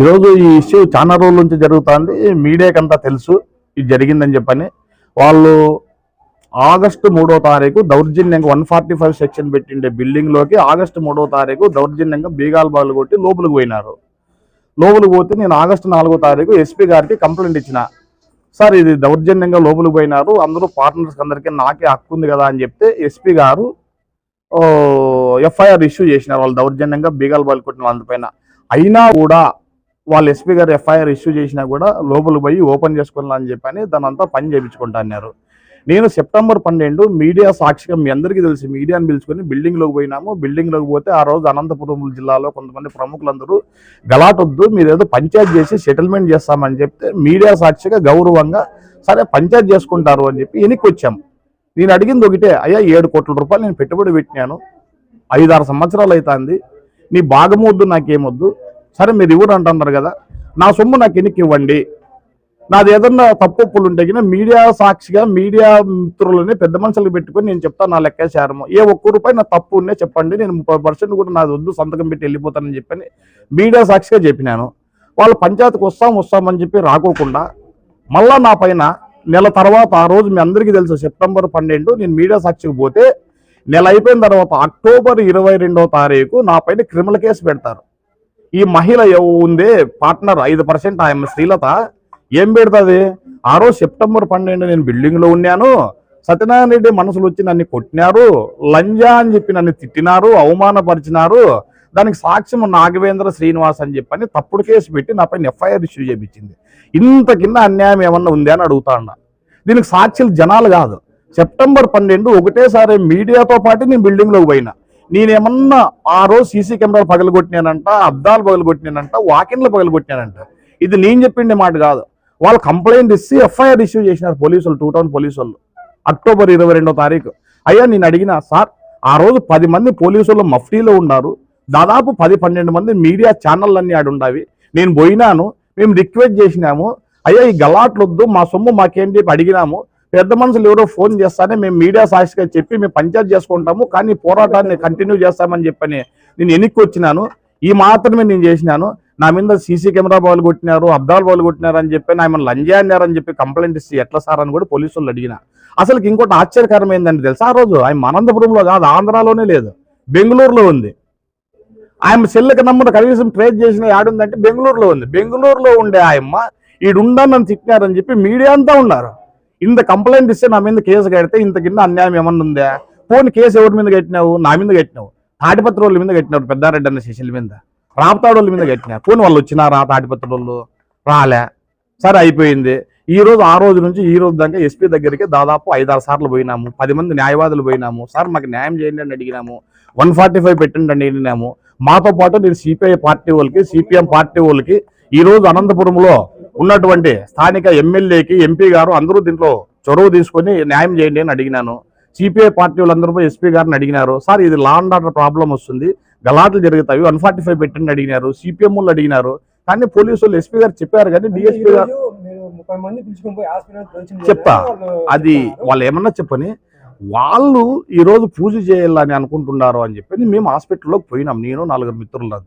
ఈరోజు ఈ ఇష్యూ చాలా రోజుల నుంచి జరుగుతుంది. మీడియాకి అంతా తెలుసు. ఇది జరిగిందని చెప్పని. వాళ్ళు ఆగస్టు మూడో తారీఖు దౌర్జన్యంగా వన్ ఫార్టీ ఫైవ్ సెక్షన్ పెట్టిండే బిల్డింగ్లోకి ఆగస్టు మూడో తారీఖు దౌర్జన్యంగా బీగాలు బాలు కొట్టి లోపలికి పోయినారు. లోపలికి పోతే నేను ఆగస్టు నాలుగో తారీఖు ఎస్పీ గారికి కంప్లైంట్ ఇచ్చిన. సార్ ఇది దౌర్జన్యంగా లోపలికి పోయినారు. అందరూ పార్ట్నర్స్ అందరికీ నాకే హక్కు ఉంది కదా అని చెప్తే ఎస్పీ గారు ఎఫ్ఐఆర్ ఇష్యూ చేసినారు. వాళ్ళు దౌర్జన్యంగా బీగాలు బాలు కొట్టిన వాళ్ళపైన అయినా కూడా వాళ్ళు ఎస్పీ గారు ఎఫ్ఐఆర్ ఇష్యూ చేసినా కూడా లోపలికి పోయి ఓపెన్ చేసుకోవాలని అని చెప్పని దాని అంతా పని చేయించుకుంటా అన్నారు. నేను సెప్టెంబర్ పన్నెండు మీడియా సాక్షిగా మీ అందరికీ తెలిసి మీడియాని పిలుచుకొని బిల్డింగ్లోకి పోయినాము. బిల్డింగ్లోకి పోతే ఆ రోజు అనంతపురం జిల్లాలో కొంతమంది ప్రముఖులందరూ గలాటొద్దు మీరు ఏదో పంచాయత్ చేసి సెటిల్మెంట్ చేస్తామని చెప్తే మీడియా సాక్షిగా గౌరవంగా సరే పంచాయత్ చేసుకుంటారు అని చెప్పి వెనక్కి వచ్చాం నేను అడిగింది ఒకటే అయ్యా ఏడు కోట్ల రూపాయలు నేను పెట్టుబడి పెట్టినాను. ఐదారు సంవత్సరాలు అవుతుంది నీ భాగమొద్దు నాకేమొద్దు. సరే మీరు ఇవ్వరు అంటున్నారు కదా. నా సొమ్ము నాకు ఎన్నికి ఇవ్వండి? నాది ఏదన్నా తప్పులు ఉంటే గిన మీడియా సాక్షిగా మీడియా మిత్రులని పెద్ద మనుషులు పెట్టుకొని నేను చెప్తాను నా లెక్క చేరము. ఏ ఒక్క రూపాయి నా తప్పు ఉన్నే చెప్పండి నేను ముప్పై పర్సెంట్ కూడా నాది వద్దు సంతకం పెట్టి వెళ్ళిపోతానని చెప్పని మీడియా సాక్షిగా చెప్పినాను. వాళ్ళు పంచాయతీకి వస్తాం వస్తామని చెప్పి రాకోకుండా మళ్ళా నా పైన నెల తర్వాత ఆ రోజు మీ అందరికీ తెలుసు సెప్టెంబర్ పన్నెండు నేను మీడియా సాక్షికి పోతే నెల అయిపోయిన తర్వాత అక్టోబర్ ఇరవై రెండో తారీఖు నా పైన క్రిమినల్ కేసు పెడతారు. ఈ మహిళ ఎవ- ఉందే పార్ట్నర్ ఐదు పర్సెంట్ ఆమె శ్రీలత. ఏం పెడుతుంది? ఆ రోజు సెప్టెంబర్ పన్నెండు నేను బిల్డింగ్లో ఉన్నాను. సత్యనారాయణ రెడ్డి మనసులు వచ్చి నన్ను కొట్టినారు. లంజా అని చెప్పి నన్ను తిట్టినారు. అవమానపరిచినారు. దానికి సాక్ష్యం నాగవేంద్ర శ్రీనివాస్ అని చెప్పని తప్పుడు కేసు పెట్టి నా పైన ఎఫ్ఐఆర్ ఇష్యూ చేయించింది ఇంత కింద అన్యాయం ఏమన్నా ఉంది అని అడుగుతాను దీనికి సాక్షులు జనాలు కాదు. సెప్టెంబర్ పన్నెండు ఒకటేసారి మీడియాతో పాటు నేను బిల్డింగ్లోకి పోయినా. నేనేమన్నా ఆ రోజు సీసీ కెమెరాలు పగలగొట్టినానంట అద్దాలు పగలగొట్టినానంట వాకిన్లు పగలగొట్టినానంట. ఇది నేను చెప్పిండే మాట కాదు. వాళ్ళు కంప్లైంట్ ఇచ్చి ఎఫ్ఐఆర్ ఇష్యూ చేసినారు పోలీసులు టూ టౌన్ పోలీసు వాళ్ళు అక్టోబర్ ఇరవై రెండో తారీఖు. అయ్యా నేను అడిగిన సార్ ఆ రోజు పది మంది పోలీసులు మఫ్టీలో ఉన్నారు. దాదాపు పది పన్నెండు మంది మీడియా ఛానళ్ళన్నీ ఆడు ఉండవి. నేను పోయినాను మేము రిక్వెస్ట్ చేసినాము. అయ్యా ఈ గలాట్లు వద్దు మా సొమ్ము మాకేంటి చెప్పి అడిగినాము. పెద్ద మనుషులు ఎవరో ఫోన్ చేస్తానే మేము మీడియా సాక్షిగా చెప్పి మేము పంచాయత్ చేసుకుంటాము కానీ పోరాటాన్ని కంటిన్యూ చేస్తామని చెప్పని నేను వెనక్కి వచ్చినాను ఈ మాత్రమే నేను చేసినాను. నా మీద సీసీ కెమెరా బాల్ కొట్టినారు అద్దాలు బాల్ కొట్టినారు అని చెప్పి నా లంజా అన్నారని చెప్పి కంప్లైంట్ ఇస్తే ఎట్లా సార్ అని కూడా పోలీసులు అడిగిన. అసలు ఇంకోటి ఆశ్చర్యకరం ఏంటంటే తెలుసా ఆ రోజు? ఆయన అనంతపురంలో కాదు ఆంధ్రాలోనే లేదు బెంగళూరులో ఉంది. ఆయన సెల్లుకి నంబర్ కనీసం ట్రేస్ చేసిన యాడుందంటే బెంగళూరులో ఉంది. బెంగళూరులో ఉండే ఆయమ్మ ఈడుండని తిట్టినారని చెప్పి మీడియా అంతా ఉన్నారు. ఇంత కంప్లైంట్ ఇస్తే నా మీద కేసు కడితే ఇంత కింద అన్యాయం ఏమన్నా ఉందా? పోనీ కేసు ఎవరి మీద కట్టినావు? నా మీద కట్టినావు. తాటిపత్రి వాళ్ళ మీద కట్టినారు పెద్దారెడ్డి అన్న శిష్యుల మీద. రాపతాడోళ్ళ మీద కట్టినా పోనీ వాళ్ళు వచ్చినారా తాటిపత్రి వాళ్ళు? రాలే. సరే అయిపోయింది. ఈ రోజు ఆ రోజు నుంచి ఈ రోజు దాకా ఎస్పీ దగ్గరికి దాదాపు ఐదారు సార్లు పోయినాము. పది మంది న్యాయవాదులు పోయినాము. సార్ మాకు న్యాయం చేయండి అని అడిగినాము. వన్ ఫార్టీ ఫైవ్ పెట్టండి అని అడిగినాము. మాతో పాటు నేను సిపిఐ పార్టీ వాళ్ళకి సిపిఎం పార్టీ వాళ్ళకి ఈ రోజు అనంతపురంలో ఉన్నటువంటి స్థానిక ఎమ్మెల్యేకి ఎంపీ గారు అందరూ దీంట్లో చొరవ తీసుకొని న్యాయం చేయండి అని అడిగినాను. సిపిఐ పార్టీ వాళ్ళందరూ పోయి ఎస్పీ గారిని అడిగినారు. సార్ ఇది లా అండ్ ఆర్డర్ ప్రాబ్లం వస్తుంది. గలాట్లు జరుగుతాయి. వన్ ఫార్టీ ఫైవ్ పెట్టండి అడిగినారు. సిపిఎం వాళ్ళు అడిగినారు. కానీ పోలీసు వాళ్ళు ఎస్పీ గారు చెప్పారు కానీ డిఎస్పీ గారు ఈరోజు చెప్తా. అది. వాళ్ళు ఏమన్నా చెప్పని వాళ్ళు ఈ రోజు పూజ చేయాలని అనుకుంటున్నారు అని చెప్పి మేము హాస్పిటల్లోకి పోయినాం. నేను నలుగురు మిత్రులు.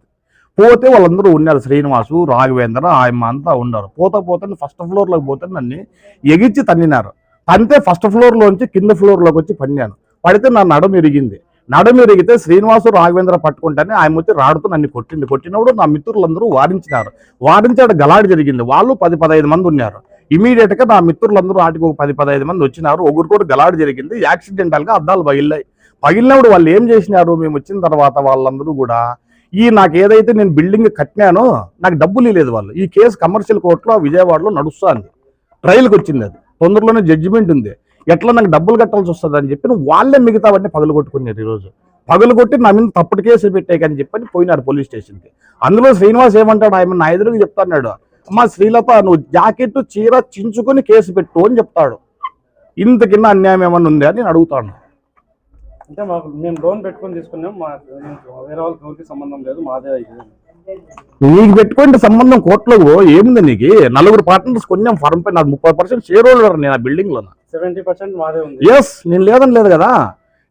పోతే వాళ్ళందరూ ఉన్నారు. శ్రీనివాసు రాఘవేంద్ర ఆయమ్మ అంతా ఉన్నారు. పోతా పోతే ఫస్ట్ ఫ్లోర్లోకి పోతే నన్ను ఎగిచ్చి తన్నినారు. అంతే ఫస్ట్ ఫ్లోర్లోంచి కింద ఫ్లోర్లోకి వచ్చి పన్నాను పడితే నా నడుము ఇరిగింది. నడుము ఇరిగితే శ్రీనివాసు రాఘవేంద్ర పట్టుకుంటేనే ఆయన వచ్చి రాడుతూ నన్ను కొట్టింది కొట్టినప్పుడు నా మిత్రులందరూ వారించినారు. వారించాడు గలాడి జరిగింది. వాళ్ళు పది పదహైదు మంది ఉన్నారు. ఇమీడియట్గా నా మిత్రులందరూ ఆటికి ఒక పది పదహైదు మంది వచ్చినారు. ఒకరికొకరు గలాడి జరిగింది. యాక్సిడెంటల్గా అద్దాలు పగిలినాయి పగిలినప్పుడు వాళ్ళు ఏం చేసినారు? మేము వచ్చిన తర్వాత వాళ్ళందరూ కూడా ఈ నాకు ఏదైతే నేను బిల్డింగ్ కట్టినానో నాకు డబ్బులు లేదు వాళ్ళు. ఈ కేసు కమర్షియల్ కోర్టులో విజయవాడలో నడుస్తుంది. ట్రయల్కి వచ్చింది అది. తొందరలోనే జడ్జిమెంట్ ఉంది. ఎట్లా నాకు డబ్బులు కట్టాల్సి వస్తుంది అని చెప్పి వాళ్ళే మిగతావన్నీ పగలు కొట్టుకున్నారు ఈరోజు. పగలు కొట్టి నా మీద తప్పుడు పెట్టాయి పెట్టాకని చెప్పని పోయినారు పోలీస్ స్టేషన్కి. అందులో శ్రీనివాస్ ఏమంటాడు? ఆయన నా ఎదురుగా చెప్తాడు మా శ్రీలత నువ్వు జాకెట్ చీర చించుకొని కేసు పెట్టు అని చెప్తాడు. ఇంతకిన్న అన్యాయం ఏమన్నా ఉందా? అని నేను అడుగుతాను. అంటే మాకు మేము లోన్ పెట్టుకొని తీసుకున్నాం. మా వేరే వాళ్ళకి ఎవరికి సంబంధం లేదు మాదే ఇది నీకు పెట్టుకుంటే సంబంధం కోర్టులోకి పో ఏముంది నీకు? నలుగురు పార్ట్నర్స్ కొంచెం ఫర్మ్ పై నాకు ముప్పై పర్సెంట్ షేర్ హోల్డర్ నేను ఆ బిల్డింగ్లో సెవెంటీ పర్సెంట్ మాదే ఉంది. ఎస్ నేను లేదని లేదు కదా.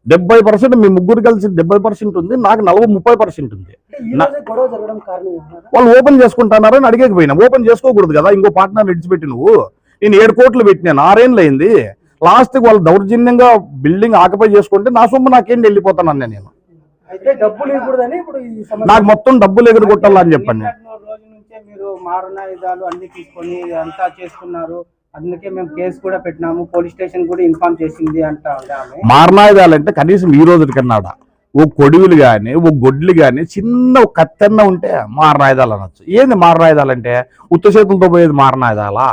డెబ్బై పర్సెంట్ మీ ముగ్గురు కలిసి డెబ్బై పర్సెంట్ ఉంది నాకు నలభై ముప్పై పర్సెంట్ ఉంది. వాళ్ళు ఓపెన్ చేసుకుంటున్నారని అడిగకపోయినా ఓపెన్ చేసుకోకూడదు కదా ఇంకో పార్ట్నర్ విడిచిపెట్టి నువ్వు. నేను ఏడు కోట్లు పెట్టినాను ఆరేళ్ళు అయింది. లాస్ట్కి వాళ్ళు దౌర్జన్యంగా బిల్డింగ్ ఆక్యుపై చేసుకుంటే నా సొమ్ము నాకేం వెళ్ళిపోతాను నేను. నాకు మొత్తం డబ్బులు ఎగురు కొట్టాలని చెప్పండి. మీరు మారణాయుధాలు అన్ని తీసుకొని అంతా చేసుకున్నారు అందుకే మేము కేసు కూడా పెట్టినాము. పోలీస్ స్టేషన్ కూడా ఇన్ఫార్మ్ చేసింది అంటా కనీసం ఈ రోజు కన్నాడా ఓ కొడివిలు కానీ ఓ గొడ్లు కానీ చిన్న ఒక కత్తెన్న ఉంటే మారణాయుధాలు అనొచ్చు. ఏంది మారణాయుధాలు అంటే ఉత్త చేతులతో పోయేది మారణాయుధాలా?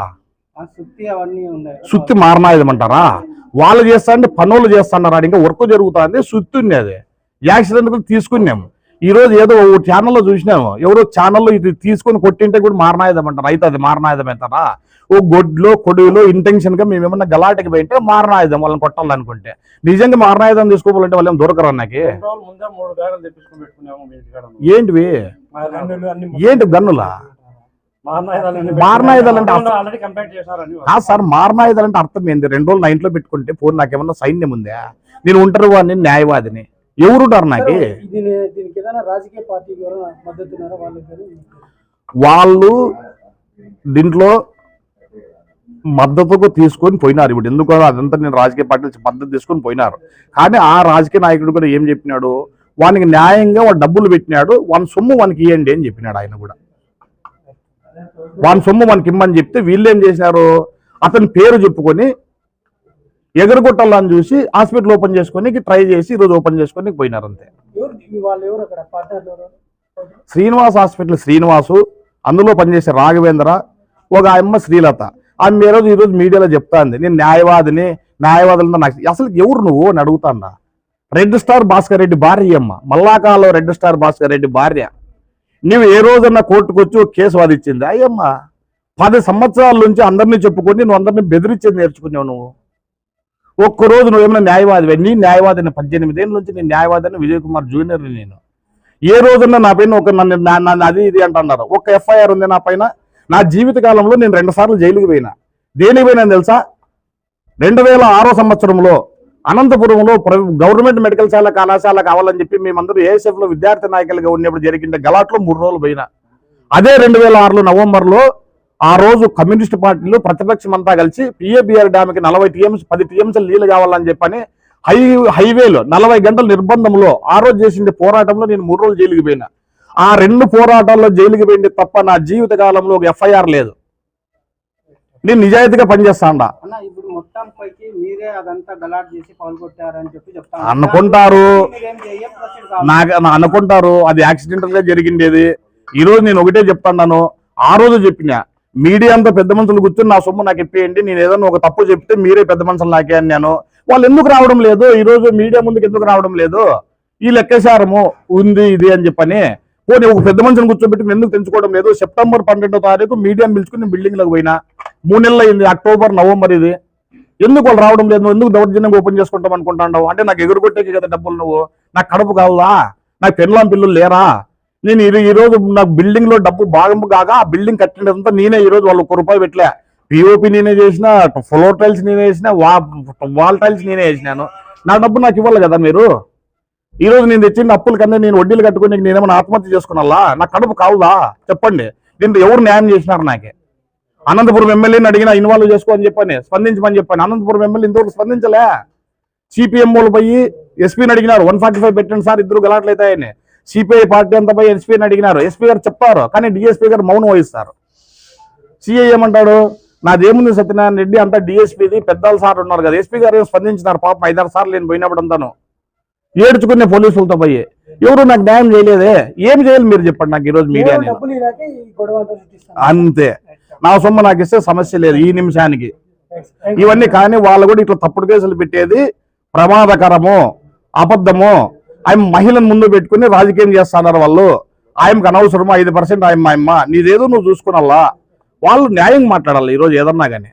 సుత్తి మారణాయుధం అంటారా వాళ్ళు చేస్తా అంటే పనులు చేస్తున్నారు ఇంకా వర్క్ జరుగుతుంది సుత్తి ఉంది అది. యాక్సిడెంట్ కూడా తీసుకున్నాము. ఈ రోజు ఏదో ఓ ఛానల్లో చూసినాము. ఎవరో ఛానల్లో ఇది తీసుకొని కొట్టింటే కూడా మారణాయుధం అంటారు అయితే అది మారణాయుధం అంటారా ఓ గొడ్లో కొడువులో ఇంటెన్షన్గా మేము ఏమన్నా గలాటకి పోయింటే మారణాయుధం వాళ్ళని కొట్టాలనుకుంటే. నిజంగా మారణాయుధం తీసుకోవాలంటే వాళ్ళు ఏం దొరకరు నాకు రెండు రోజుల ముందే మూడు బ్యాగులు తెప్పించుకొని పెట్టుకున్నాము మీ ఇంటికాడ ఏంటివి? ఏంటి గన్నులా? మారణాయుధాలు అంటే సార్ మారణాయుధాలు అంటే అర్థం ఏంది రెండు రోజులు నా ఇంట్లో పెట్టుకుంటే ఫోన్ నాకేమన్నా సైన్యం ఉందా? నేను ఒంటరి వాడిని న్యాయవాదిని. ఎవరున్నారు నాకు? వాళ్ళు దీంట్లో మద్దతుకు తీసుకొని పోయినారు. ఇప్పుడు ఎందుకు అదంతా నేను రాజకీయ పార్టీ నుంచి మద్దతు తీసుకొని పోయినారు. కానీ ఆ రాజకీయ నాయకుడు కూడా ఏం చెప్పినాడు? వానికి న్యాయంగా వాడు డబ్బులు పెట్టినాడు. వాని సొమ్ము వానికి ఇవ్వండి అని చెప్పినాడు ఆయన కూడా. వాని సొమ్ము మనకి ఇమ్మని చెప్తే వీళ్ళు ఏం చేసినారు అతని పేరు చెప్పుకొని ఎగరగొట్టాలని చూసి హాస్పిటల్ ఓపెన్ చేసుకొని ట్రై చేసి ఈరోజు ఓపెన్ చేసుకొని పోయినారు అంతే శ్రీనివాస్ హాస్పిటల్ శ్రీనివాసు అందులో పనిచేసే రాఘవేంద్ర ఒక అమ్మ శ్రీలత. ఆమె ఈ రోజు ఈరోజు మీడియాలో చెప్తాంది నేను న్యాయవాదిని న్యాయవాదులతో నాకు అసలు ఎవరు నువ్వు అని అడుగుతాండా. రెడ్ స్టార్ భాస్కర్ రెడ్డి భార్య అమ్మ మల్లాకాలో రెడ్ స్టార్ భాస్కర్ రెడ్డి భార్య. నువ్వు ఏ రోజన్నా కోర్టుకు వచ్చి ఒక కేసు వాదిచ్చింది. అయ్యమ్మ పది సంవత్సరాల నుంచి అందరినీ చెప్పుకొని నువ్వు అందరినీ బెదిరించేది నేర్చుకున్నావు నువ్వు. ఒక్కరోజు నువ్వు ఏమైనా న్యాయవాది నీ న్యాయవాదిని పద్దెనిమిది ఏళ్ళ నుంచి నేను న్యాయవాదిని విజయ్ కుమార్ జూనియర్ నేను. ఏ రోజున నా పైన ఒక నన్ను నా- నన్ను అది ఇది అంటున్నారు. ఒక ఎఫ్ఐఆర్ ఉంది నా పైన. నా జీవిత కాలంలో నేను రెండు సార్లు జైలుకి పోయినా. దేనికి పోయినా తెలుసా? రెండు వేల ఆరో సంవత్సరంలో అనంతపురంలో ప్ర- గవర్నమెంట్ మెడికల్ శాల కళాశాల కావాలని చెప్పి మేమందరూ ఏఎస్ఎఫ్లో విద్యార్థి నాయకులుగా ఉన్నప్పుడు జరిగిన గలాట్లో మూడు రోజులు పోయిన. అదే రెండు వేల ఆరులో నవంబర్లో ఆ రోజు కమ్యూనిస్ట్ పార్టీలు ప్రతిపక్షం అంతా కలిసి పిఏబిఆర్ డ్యామ్కి నలభై టీఎంసీ పది టీఎంసీలు నీళ్ళు కావాలని చెప్పని హై హైవేలో నలభై గంటల నిర్బంధంలో ఆ రోజు చేసిన పోరాటంలో నేను మూడు రోజులు జైలుకి పోయినా. ఆ రెండు పోరాటాల్లో జైలుకి పోయింది తప్ప నా జీవిత కాలంలో ఒక ఎఫ్ఐఆర్ లేదు. నేను నిజాయితీగా పనిచేస్తాడా మొత్తం పైకి మీరే అదంతా గలాట్ చేసి పాల్గొట్టారని చెప్పి చెప్తాను అనుకుంటారు. నాకు అనుకుంటారు. అది యాక్సిడెంటల్గా జరిగిండేది. ఈ రోజు నేను ఒకటే చెప్తాను ఆ రోజు చెప్పిన మీడియా అంతా పెద్ద మనుషులు కూర్చొని నా సొమ్ము నాకు ఇప్పేయండి. నేను ఏదైనా ఒక తప్పు చెప్తే మీరే పెద్ద మనుషులు నాకే అన్నాను. వాళ్ళు ఎందుకు రావడం లేదు? ఈ రోజు మీడియా ముందుకు ఎందుకు రావడం లేదు? ఈ లెక్కసారము ఉంది ఇది అని చెప్పని. పోనీ ఒక పెద్ద మనుషులు కూర్చోబెట్టి నేను ఎందుకు తెంచుకోవడం లేదు? సెప్టెంబర్ పన్నెండో తారీఖు మీడియాని పిలుచుకుని నేను బిల్డింగ్లోకి పోయినా. మూడు నెలలు అయింది. అక్టోబర్ నవంబర్ ఇది. ఎందుకు వాళ్ళు రావడం లేదు? ఎందుకు దౌర్జన్యంగా ఓపెన్ చేసుకుంటాం అనుకుంటావు అంటే నాకు ఎగురుగొట్టేకి కదా డబ్బులు నువ్వు. నాకు కడుపు కావాలా? నాకు పెళ్ళాం పిల్లలు లేరా? నేను ఈ రోజు నాకు బిల్డింగ్లో డబ్బు భాగం కాగా ఆ బిల్డింగ్ కట్టినంతా నేనే ఈ రోజు వాళ్ళు ఒక రూపాయి పెట్టలే. పిఓపి నేనే చేసిన ఫ్లోర్ టైల్స్ నేనే వేసిన వా వాల్ టైల్స్ నేనే వేసినాను. నా డబ్బు నాకు ఇవ్వాలి కదా మీరు? ఈ రోజు నేను తెచ్చిన అప్పుల కన్నా నేను వడ్డీలు కట్టుకుని నేనేమైనా ఆత్మహత్య చేసుకున్నా నాకు కడుపు కావుదా చెప్పండి. దీంట్లో ఎవరు న్యాయం చేసినారు నాకే? అనంతపురం ఎమ్మెల్యేని అడిగినా ఇన్వాల్వ్ చేసుకో అని చెప్పని స్పందించమని చెప్పాను. అనంతపురం ఎమ్మెల్యే ఇంతవరకు స్పందించలే. సిపిఎం వాళ్ళు పోయి ఎస్పీని అడిగినారు. వన్ ఫార్టీ ఫైవ్ పెట్టండి సార్ ఇద్దరు గలాట్లయితాయని సిపిఐ పార్టీ అంతా పోయి ఎస్పీని అడిగినారు. ఎస్పీ గారు చెప్తారు కానీ డిఎస్పీ గారు మౌనం వహిస్తారు. సిఐ ఏమంటాడు? నాదేముంది సత్యనారాయణ రెడ్డి అంతా డిఎస్పీది పెద్దల సార్ ఉన్నారు కదా. ఎస్పీ గారు స్పందించినారు. పాపం ఐదారు సార్లు నేను పోయినప్పుడు అంతాను ఏడ్చుకునే పోలీసులతో పోయి. ఎవరు నాకు న్యాయం చేయలేదే? ఏం చేయాలి మీరు చెప్పండి నాకు ఈరోజు మీడియా అంతే. నా సొమ్ము నాకు ఇస్తే సమస్య లేదు ఈ నిమిషానికి. ఇవన్నీ కానీ వాళ్ళు కూడా ఇట్లా తప్పుడు కేసులు పెట్టేది ప్రమాదకరము అబద్ధము. ఆయన మహిళను ముందు పెట్టుకుని రాజకీయం చేస్తున్నారు వాళ్ళు. ఆయనకు అనవసరము? ఐదు పర్సెంట్ ఆయమ్మ ఆయమ్మ నీదేదో నువ్వు చూసుకునల్లా వాళ్ళు న్యాయం మాట్లాడాలి ఈరోజు ఏదన్నా కానీ.